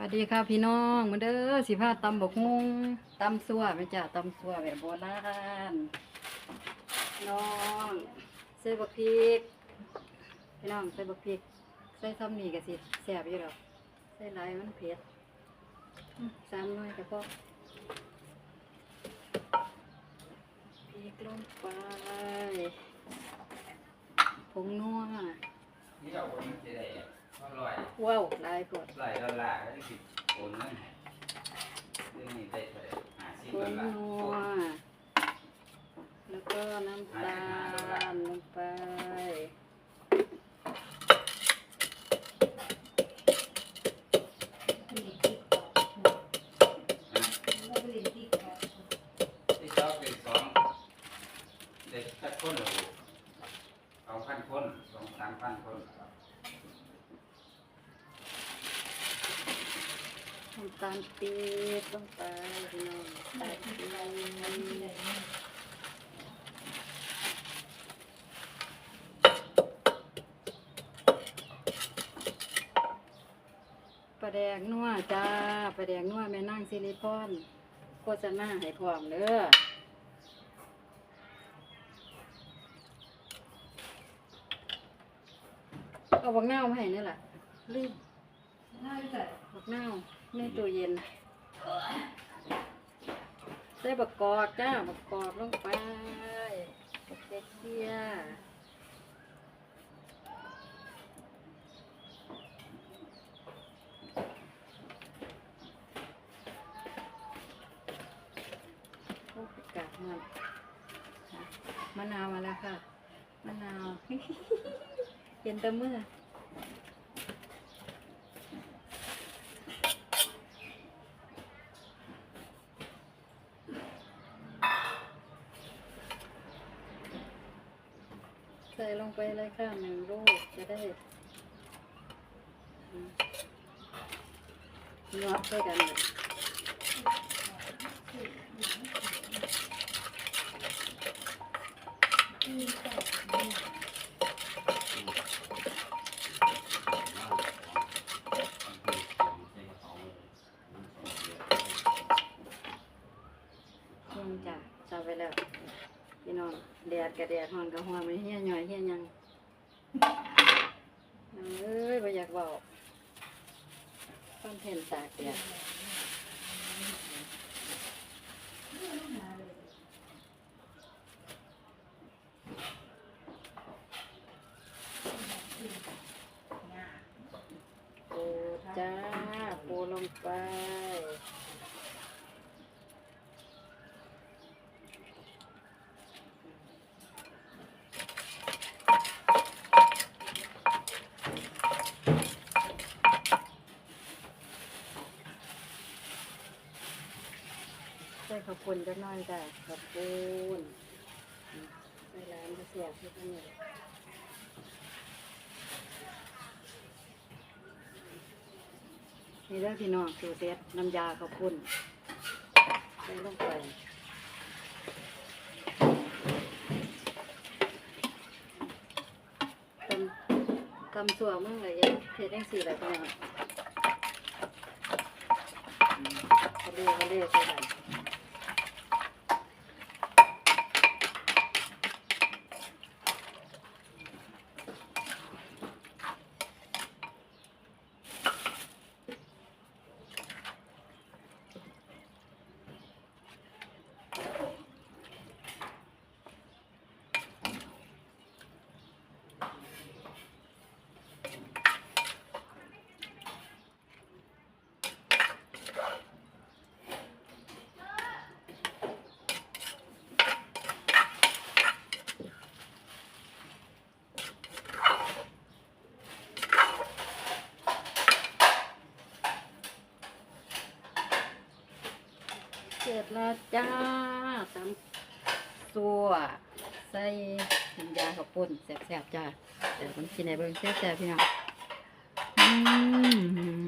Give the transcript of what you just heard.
วัสดีค่ะพี่น้องมือเด้อสิพาตำบกมุงตำซัวไม่จ้ะตำซัวแบบโบราณน้องใส่บักพริกพี่น้องใส่บักพริกใส่ซ้ำนี่ก็สิแซ่บอยู่หรอกใส่หลายมันเผ็ดสามหน่วยก็พอพริกลงไปผงนัวนี่เราคนจะได้ อร่อยว้าวหลายกดหลายดอลลาร์ก็ได้สิบโอนนั่นเรื่องนี้ได้เท่าไหร่ห้าสิบผดองลลาร์นัว แล้วก็น้ำตาลลงไปที่ชอบเป็นสองเด็กสักคนหรือสองพันคนสองสามพันคน น้ำตาลปี๊บลงไปพี่น้องใส่ปี๊บปลาแดกนัวจ้าปลาแดกนัวแม่นั่งซิลิคอนโฆษณาให้พร้อมเด้อเอาบักเน่าวมาให้นี่แหละลืมบักเน่าว ในตู้เย็น ใส่บักกอกจ้าบักกอกลงไปบักเจ๊เกียโอ้ยกาดมันมะนาวมาแล้วค่ะ มะนาว เย็นตะเมื่อ ใส่ลงไปเลยค่ะหนึ่งลูกจะได้อืมงับด้วยกันเลยลงจ้ะใส่ไปแล้ว พี่น้องแดดกับแดดฮ้อนกับฮ้อนมันเฮี้ยหน่อยเฮี้ยยังเอ้ยไม่อยากบอกคอนเทนต์ตากแดดปูจ้าปูลงไป ใส่ข้าว ปุ้นจักหน่อยจ้ะข้าวปุ้นอืมใส่ร้านก็เสียบที่นี่นี่เด้อพี่น้องสูตรเด็ดน้ำยาข้าวปุ้นใส่ลงไปตำตำสัวมึงเลยยังเผ็ดยังสี่อะไรบ้างเขาเรียกเขาเรียกใส่ สร็จแล้วจ้าตำตัว ใส่น้ำยาข้าวปุ้นแสบๆจ้าแต่ผมกินในเบิ้งแสบๆพี่น้องอืม